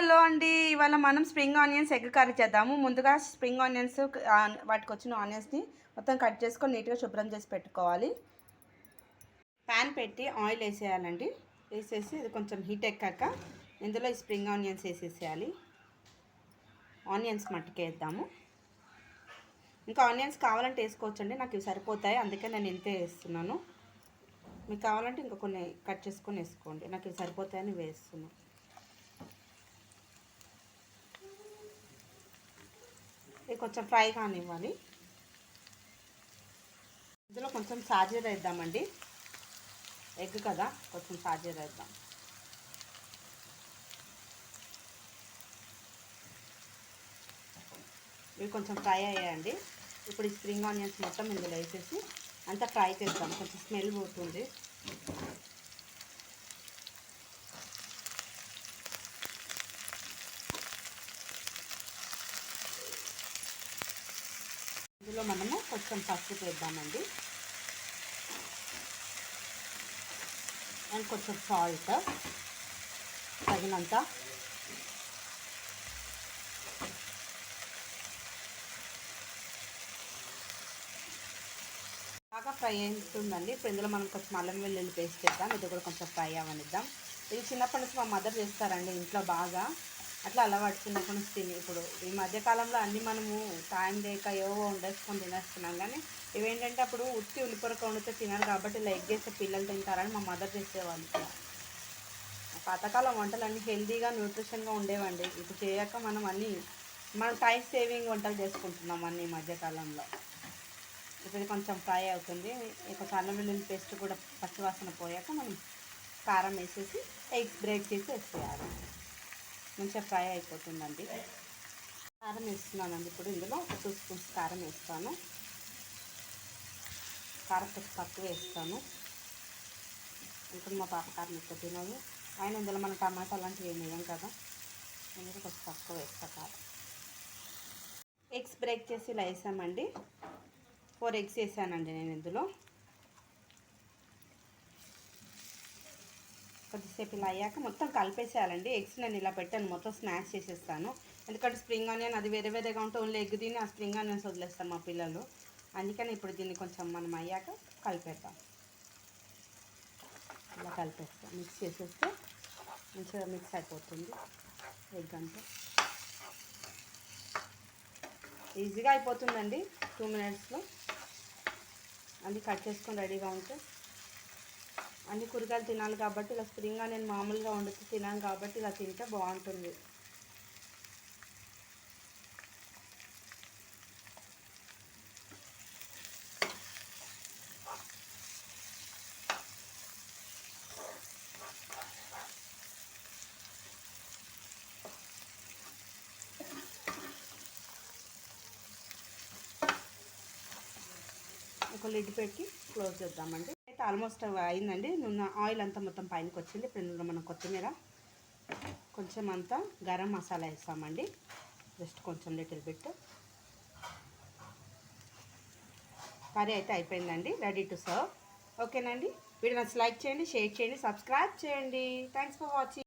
Hello అండి. ఇవాళ మనం స్ప్రింగ్ ఆనియన్స్ ఎగ్ కర్రీ చేద్దాము. ముందుగా స్ప్రింగ్ ఆనియన్స్ వాటికి వచ్చిన ఆనియన్స్ని మొత్తం కట్ చేసుకొని నీట్గా శుభ్రం చేసి పెట్టుకోవాలి. ప్యాన్ పెట్టి ఆయిల్ వేసేయాలండి. వేసేసి ఇది కొంచెం హీట్ ఎక్కాక ఇందులో ఈ స్ప్రింగ్ ఆనియన్స్ వేసేసేయాలి. ఆనియన్స్ మట్టుకేద్దాము ఇంకా ఆనియన్స్ కావాలంటే వేసుకోవచ్చండి. నాకు ఇవి సరిపోతాయి. అందుకే నేను ఇంతే వేస్తున్నాను. మీకు కావాలంటే ఇంకా కొన్ని కట్ చేసుకొని వేసుకోండి. నాకు ఇవి సరిపోతాయని వేస్తున్నాను. ఇది కొంచెం ఫ్రై కానివ్వాలి ఇందులో కొంచెం సాజీర వేద్దామండి. ఎగ్ కదా కొంచెం సాజీర వేద్దాం. ఇవి కొంచెం ఫ్రై అయ్యాయండి. ఇప్పుడు ఈ స్ప్రింగ్ ఆనియన్స్ మొత్తం ఇందులో వేసేసి అంతా ఫ్రై చేద్దాం. కొంచెం స్మెల్ పోతుంది. ఇందులో మనము కొంచెం పసుపు వేద్దామండి. అండ్ కొంచెం సాల్ట్ తగినంత. బాగా ఫ్రై అవుతుందండి. ఇప్పుడు ఇందులో మనం కొంచెం అల్లం వెల్లుల్లి పేస్ట్ చేద్దాం ఇది కూడా కొంచెం ఫ్రై అవనిద్దాం. ఇది చిన్నప్పటి నుంచి మా మదర్ చేస్తారండి ఇంట్లో బాగా. అట్లా అలవాటు చిన్నప్పటి నుంచి తిని ఇప్పుడు. ఈ మధ్యకాలంలో అన్నీ మనము టైం లేక ఏవో వండేసుకొని తినేస్తున్నాం. కానీ ఇవేంటంటే అప్పుడు ఉత్తి ఉల్లిపొరక వండితే తినాలి కాబట్టి లెగ్ చేస్తే పిల్లలు తింటారని మా మదర్ చేసేవాళ్ళు పాతకాలం వంటలు అన్నీ హెల్తీగా న్యూట్రిషన్గా ఉండేవండి. ఇప్పుడు చేయక మనం అన్నీ మనం టైం సేవింగ్ వంటలు చేసుకుంటున్నాం అన్నీ ఈ మధ్యకాలంలో ఇప్పుడు కొంచెం ఫ్రై అవుతుంది. కొంచెం అల్లం వెల్లుల్లి పేస్ట్ కూడా పచ్చివాసన పోయాక మనం కారం వేసేసి ఎగ్ బ్రేక్ చేసి వేసేయాలి. మంచిగా ఫ్రై అయిపోతుందండి. కారం వేస్తున్నానండి ఇప్పుడు ఇందులో. ఒక టూ స్పూన్స్ కారం వేస్తాను. కారం కొంచెం తక్కువ వేస్తాను. ఇంకా మా పాప కారం ఎక్కువ తినదు. ఆయన ఇందులో మన టమాటా లాంటివి ఏమి వేయం కదా. అందుకే కొంచెం తక్కువ వేస్తా కారం. ఎగ్స్ బ్రేక్ చేసి ఇలా వేసామండి. ఫోర్ ఎగ్స్ వేసానండి నేను ఇందులో. కొద్దిసేపు ఇలా అయ్యాక మొత్తం కలిపేసేయాలండి. ఎగ్స్ నేను ఇలా పెట్టాను. మొత్తం స్నాక్స్ చేసేస్తాను. ఎందుకంటే స్ప్రింగ్ ఆనియన్ అది వేరే వేరేగా ఉంటే ఓన్లీ ఎగ్ తిని ఆ స్ప్రింగ్ ఆనియన్స్ వదిలేస్తాం మా పిల్లలు. అందుకని ఇప్పుడు దీన్ని కొంచెం మనం అయ్యాక కలిపేద్దాం. ఇలా కలిపేస్తాం. మిక్స్ చేసేస్తే మంచిగా మిక్స్ అయిపోతుంది ఎగ్ అంతా. ఈజీగా అయిపోతుందండి. టూ మినిట్స్లో అన్నీ కట్ చేసుకొని రెడీగా ఉంటే. అన్ని కూరగాయలు తినాలి కాబట్టి ఇలా స్ప్రింగ్ నేను మామూలుగా వండుతూ తినాను కాబట్టి ఇలా తింటే బాగుంటుంది. ఒక లిడ్ పెట్టి క్లోజ్ చేద్దామండి. అయితే ఆల్మోస్ట్ అయిందండి. నూనె ఆయిల్ అంతా మొత్తం పైనకి వచ్చింది. ఇప్పుడు ఇందులో మనం కొత్తిమీర కొంచెం అంతా గరం మసాలా వేస్తామండి. జస్ట్ కొంచెం లిటిల్ బిట్ కర్రీ అయితే అయిపోయిందండి. రెడీ టు సర్వ్ ఓకేనండి వీడియో నచ్చి లైక్ చేయండి షేర్ చేయండి సబ్స్క్రైబ్ చేయండి. Thanks for watching